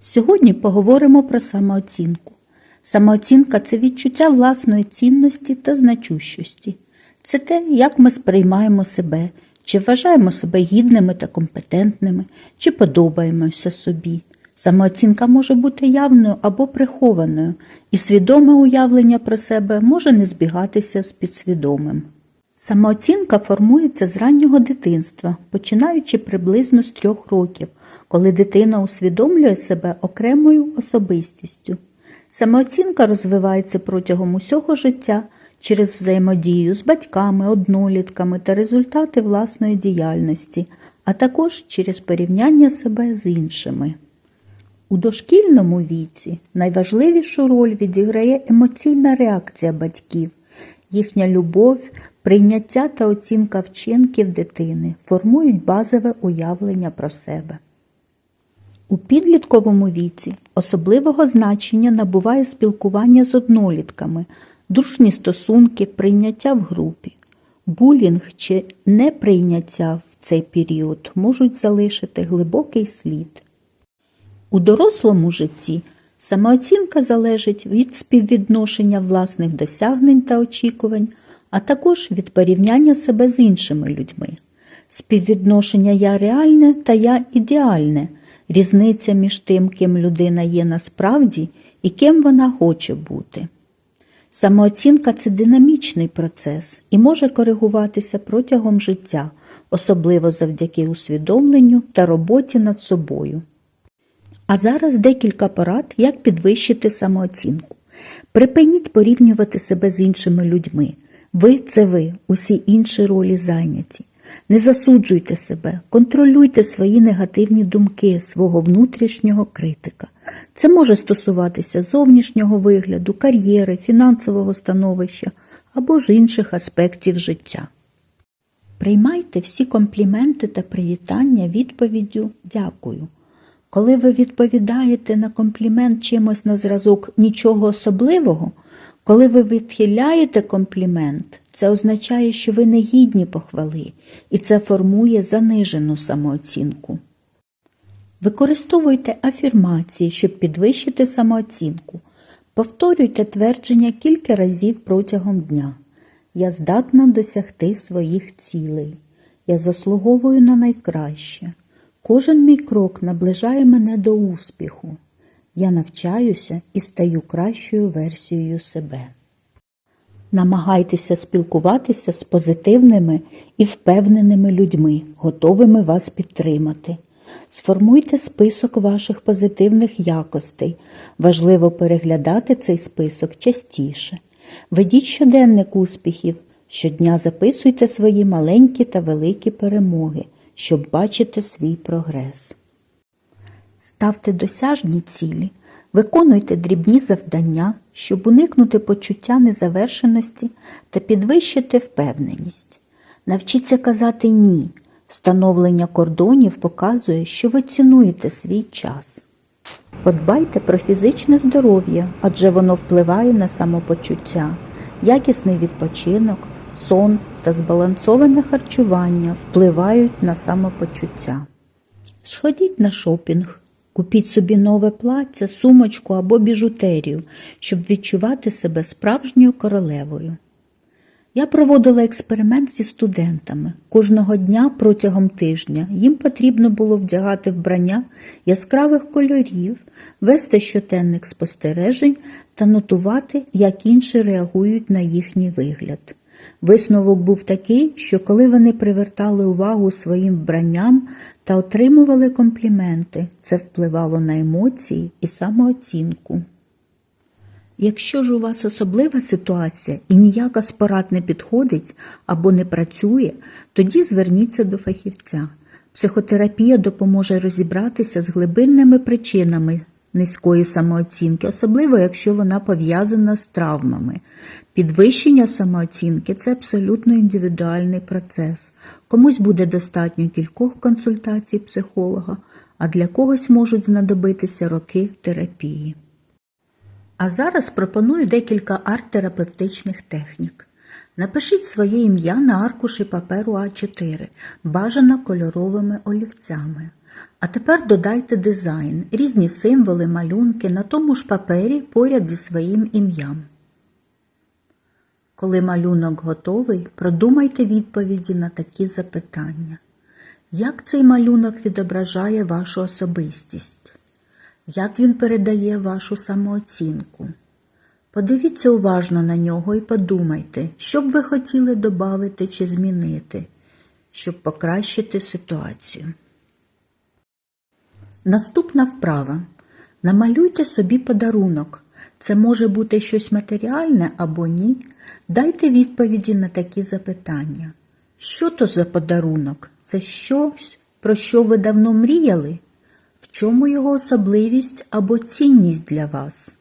Сьогодні поговоримо про самооцінку. Самооцінка це відчуття власної цінності та значущості. Це те, як ми сприймаємо себе, чи вважаємо себе гідними та компетентними, чи подобаємося собі. Самооцінка може бути явною або прихованою, і свідоме уявлення про себе може не збігатися з підсвідомим. Самооцінка формується з раннього дитинства, починаючи приблизно з трьох років, коли дитина усвідомлює себе окремою особистістю. Самооцінка розвивається протягом усього життя через взаємодію з батьками, однолітками та результати власної діяльності, а також через порівняння себе з іншими. У дошкільному віці найважливішу роль відіграє емоційна реакція батьків. Їхня любов, прийняття та оцінка вчинків дитини формують базове уявлення про себе. У підлітковому віці особливого значення набуває спілкування з однолітками, дружні стосунки, прийняття в групі. Булінг чи неприйняття в цей період можуть залишити глибокий слід. У дорослому житті самооцінка залежить від співвідношення власних досягнень та очікувань, а також від порівняння себе з іншими людьми. Співвідношення я реальне та я ідеальне, різниця між тим, ким людина є насправді і ким вона хоче бути. Самооцінка це динамічний процес і може коригуватися протягом життя, особливо завдяки усвідомленню та роботі над собою. А зараз декілька порад, як підвищити самооцінку. Припиніть порівнювати себе з іншими людьми. Ви це ви, усі інші ролі зайняті. Не засуджуйте себе, контролюйте свої негативні думки свого внутрішнього критика. Це може стосуватися зовнішнього вигляду, кар'єри, фінансового становища або ж інших аспектів життя. Приймайте всі компліменти та привітання відповіддю Дякую. Коли ви відповідаєте на комплімент чимось на зразок нічого особливого, коли ви відхиляєте комплімент, це означає, що ви не гідні похвали, і це формує занижену самооцінку. Використовуйте афірмації, щоб підвищити самооцінку. Повторюйте твердження кілька разів протягом дня. Я здатна досягти своїх цілей. Я заслуговую на найкраще. Кожен мій крок наближає мене до успіху. Я навчаюся і стаю кращою версією себе. Намагайтеся спілкуватися з позитивними і впевненими людьми, готовими вас підтримати. Сформуйте список ваших позитивних якостей. Важливо переглядати цей список частіше. Ведіть щоденник успіхів. Щодня записуйте свої маленькі та великі перемоги, щоб бачити свій прогрес. Ставте досяжні цілі, виконуйте дрібні завдання, щоб уникнути почуття незавершеності та підвищити впевненість. Навчіться казати ні. Встановлення кордонів показує, що ви цінуєте свій час. Подбайте про фізичне здоров'я, адже воно впливає на самопочуття, якісний відпочинок, сон та збалансоване харчування впливають на самопочуття. Сходіть на шопінг, купіть собі нове плаття, сумочку або біжутерію, щоб відчувати себе справжньою королевою. Я проводила експеримент зі студентами. Кожного дня протягом тижня їм потрібно було вдягати вбрання яскравих кольорів, вести щоденник спостережень та нотувати, як інші реагують на їхній вигляд. Висновок був такий, що коли вони привертали увагу своїм вбранням та отримували компліменти, це впливало на емоції і самооцінку. Якщо ж у вас особлива ситуація і ніяка з порад не підходить або не працює, тоді зверніться до фахівця. Психотерапія допоможе розібратися з глибинними причинами низької самооцінки, особливо якщо вона пов'язана з травмами. Підвищення самооцінки це абсолютно індивідуальний процес. Комусь буде достатньо кількох консультацій психолога, а для когось можуть знадобитися роки терапії. А зараз пропоную декілька арт-терапевтичних технік. Напишіть своє ім'я на аркуші паперу А4, бажано кольоровими олівцями. А тепер додайте дизайн, різні символи, малюнки на тому ж папері поряд зі своїм ім'ям. Коли малюнок готовий, продумайте відповіді на такі запитання. Як цей малюнок відображає вашу особистість? Як він передає вашу самооцінку? Подивіться уважно на нього і подумайте, що б ви хотіли додати чи змінити, щоб покращити ситуацію. Наступна вправа. Намалюйте собі подарунок. Це може бути щось матеріальне або ні. Дайте відповіді на такі запитання. Що то за подарунок? Це щось, про що ви давно мріяли? В чому його особливість або цінність для вас?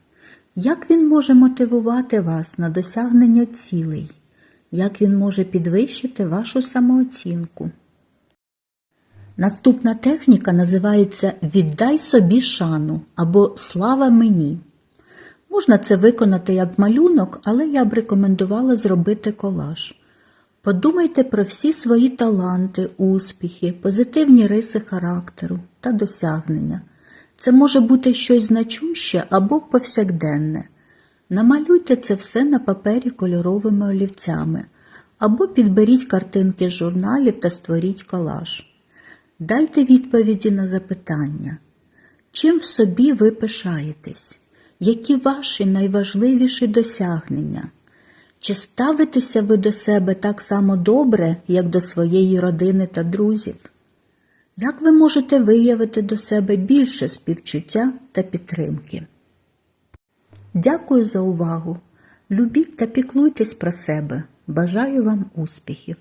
Як він може мотивувати вас на досягнення цілей? Як він може підвищити вашу самооцінку? Наступна техніка називається Віддай собі шану або Слава мені. Можна це виконати як малюнок, але я б рекомендувала зробити колаж. Подумайте про всі свої таланти, успіхи, позитивні риси характеру та досягнення. Це може бути щось значуще або повсякденне. Намалюйте це все на папері кольоровими олівцями або підберіть картинки з журналів та створіть колаж. Дайте відповіді на запитання. Чим в собі ви пишаєтесь? Які ваші найважливіші досягнення? Чи ставитеся ви до себе так само добре, як до своєї родини та друзів? Як ви можете виявити до себе більше співчуття та підтримки? Дякую за увагу. Любіть та піклуйтесь про себе. Бажаю вам успіхів!